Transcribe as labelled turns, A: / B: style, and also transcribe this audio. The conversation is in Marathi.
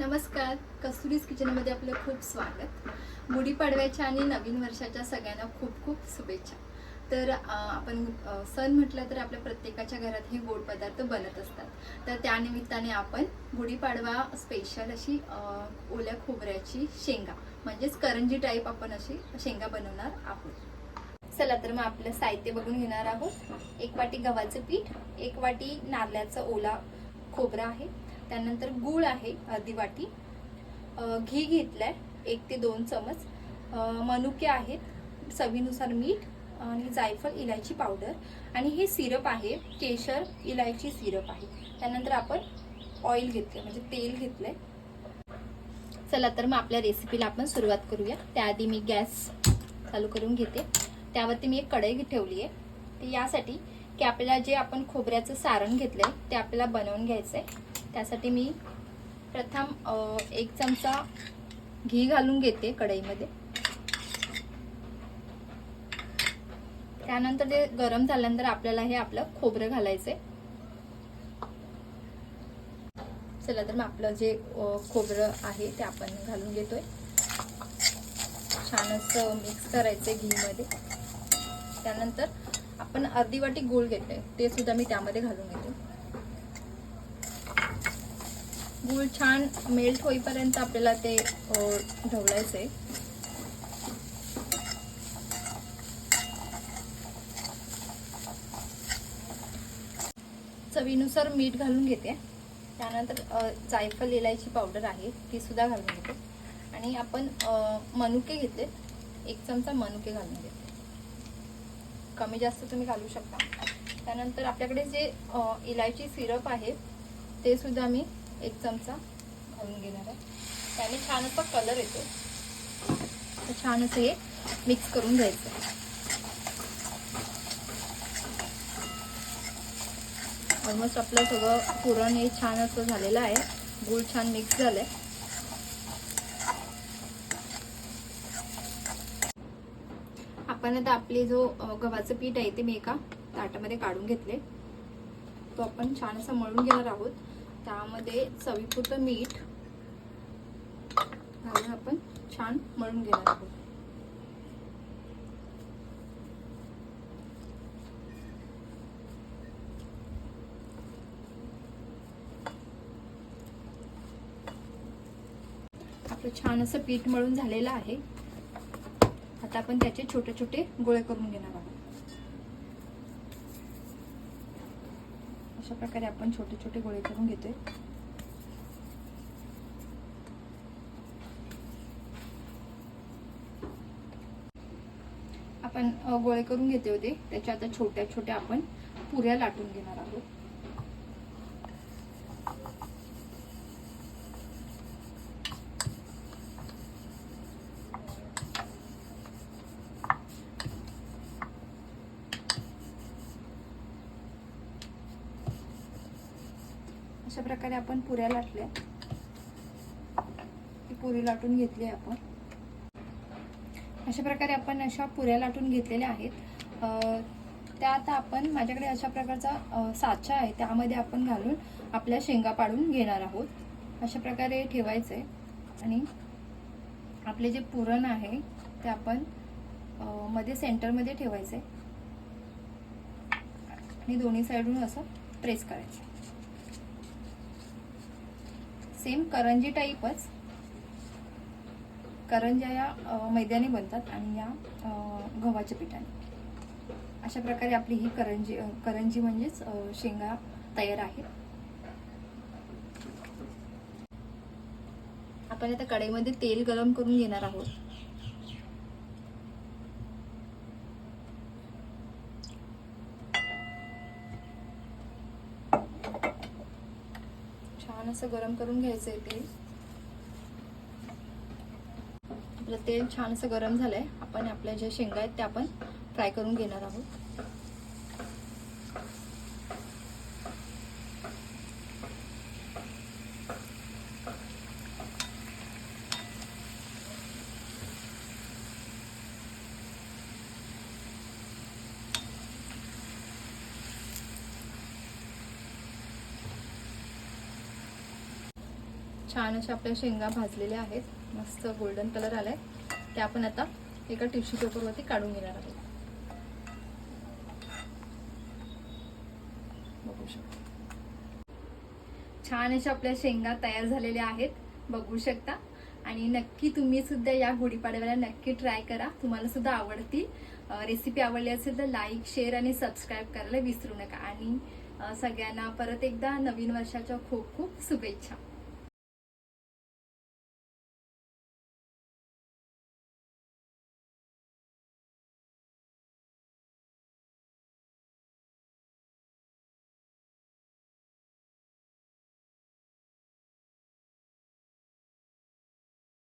A: नमस्कार. कस्तुरीज किचनमध्ये आपलं खूप स्वागत. गुढीपाडव्याच्या आणि नवीन वर्षाच्या सगळ्यांना खूप खूप शुभेच्छा. तर आपण सण म्हटलं तर आपल्या प्रत्येकाच्या घरात हे गोड पदार्थ बनत असतात. तर त्यानिमित्ताने आपण गुढीपाडवा स्पेशल अशी ओल्या खोबऱ्याची शेंगा म्हणजेच करंजी टाईप आपण अशी शेंगा बनवणार आहोत. चला तर मग आपलं साहित्य बघून घेणार आहोत. एक वाटी गव्हाचं पीठ एक वाटी नारळाचा ओला खोबरा आहे. त्यानंतर गूळ आहे अर्धी वाटी. घी घेतलाय एक ते दोन चमच. मनुके आहेत चवीनुसार मीठ आणि जायफळ इलायची पावडर. आणि हे सिरप आहे केशर इलायची सिरप आहे. त्यानंतर आपण ऑइल घेतलं म्हणजे तेल घेतलंय. चला तर मग आपल्या रेसिपीला आपण सुरुवात करूया. त्याआधी मी गॅस चालू करून घेते. त्यावरती मी एक कढई ठेवली आहे ते यासाठी की आपल्याला जे आपण खोबऱ्याचं सारण घेतलंय ते आपल्याला बनवून घ्यायचं आहे त्यासाठी मी प्रथम एक चमचा घी घालून घेते कढईमध्ये. त्यानंतर ते गरम झाल्यानंतर आपल्याला हे आपलं खोबरं घालायचंय. चला तर मग आपलं जे खोबरं आहे ते आपण घालून घेतोय. छान असं मिक्स करायचंय घीमध्ये. त्यानंतर आपण अर्धी वाटी गूळ घेतोय. ते सुद्धा मी त्यामध्ये घालून घेते गूळ छान मेल्ट होईपर्यंत आपल्याला ते ढवळायचं आहे चवीनुसार मीठ घालून घेते. त्यानंतर जायफल जायफळ इलायची पावडर आहे ती सुद्धा घालून घेते. आणि आपण मनुके घेते एक चमचा मनुके घालून घेते. कमी जास्त तुम्ही घालू शकता. त्यानंतर आपल्याकडे जे इलायची सिरप आहे ते सुद्धा मी एक चमचा घालून घेणार आहे. त्याने छान असा कलर येतो. तर छान असं हे मिक्स करून घ्यायचं. ऑलमोस्ट आपलं सगळं पुरण हे छान असं झालेलं आहे. गूळ छान मिक्स झालं आहे आपण आता आपले जो गव्हाचं पीठ आहे ते मी एका ताटामध्ये काढून घेतले. तो आपण छान असा मळून घेणार आहोत. त्यामध्ये चवीपुरतं मीठ घालून आपण छान मळून घेणार आहोत. आपलं छान असं पीठ मळून झालेलं आहे. आता आपण त्याचे छोटे छोटे गोळे करून घेणार आहोत. अशा प्रकारे आपण छोटे छोटे गोळे करून घेतोय. आपण गोळे करून घेते होते. त्याच्या आता छोट्या छोट्या आपण पुऱ्या लाटून घेणार आहोत. अशा प्रकारे आपण पुऱ्या लाटल्या. ही पुरी लाटून घेतली आहे आपण. अशा प्रकारे आपण अशा पुऱ्या लाटून घेतलेल्या आहेत. त्या आता आपण माझ्याकडे अशा प्रकारचा साचा आहे. त्यामध्ये आपण घालून आपल्या शेंगा पाडून घेणार आहोत. अशा प्रकारे ठेवायचं आहे. आणि आपले जे पुरण आहे ते आपण मध्ये सेंटरमध्ये ठेवायचं आहे. आणि दोन्ही साईडून असं प्रेस करायचं. सेम करंजी टाईपच. करंज्या या मैद्याने बनतात आणि या गव्हाच्या पिठाने. अशा प्रकारे आपली ही करंजी करंजी म्हणजेच शेंगा तयार आहे आपण आता कढईमध्ये तेल गरम करून घेणार आहोत. छान असं गरम करून घ्यायचं आहे तेल आपलं तेल छान असं गरम झालंय. आपण आपल्या ज्या शेंगा आहेत त्या आपण फ्राय करून घेणार आहोत. छान अशा आपल्या शेंगा भाजलेल्या आहेत. मस्त गोल्डन कलर आलाय. त्या आपण आता एका टिश्यू पेपरवरती काढून घेणार आहोत. बघू शकता. छान अशा आपल्या शेंगा तयार झालेल्या आहेत. बघू शकता. आणि नक्की तुम्ही सुद्धा या गुढीपाडव्याला नक्की ट्राय करा. तुम्हाला सुद्धा आवडतील. रेसिपी आवडली असेल तर लाईक शेअर आणि सबस्क्राईब करायला विसरू नका. आणि सगळ्यांना परत एकदा नवीन वर्षाच्या खूप खूप शुभेच्छा.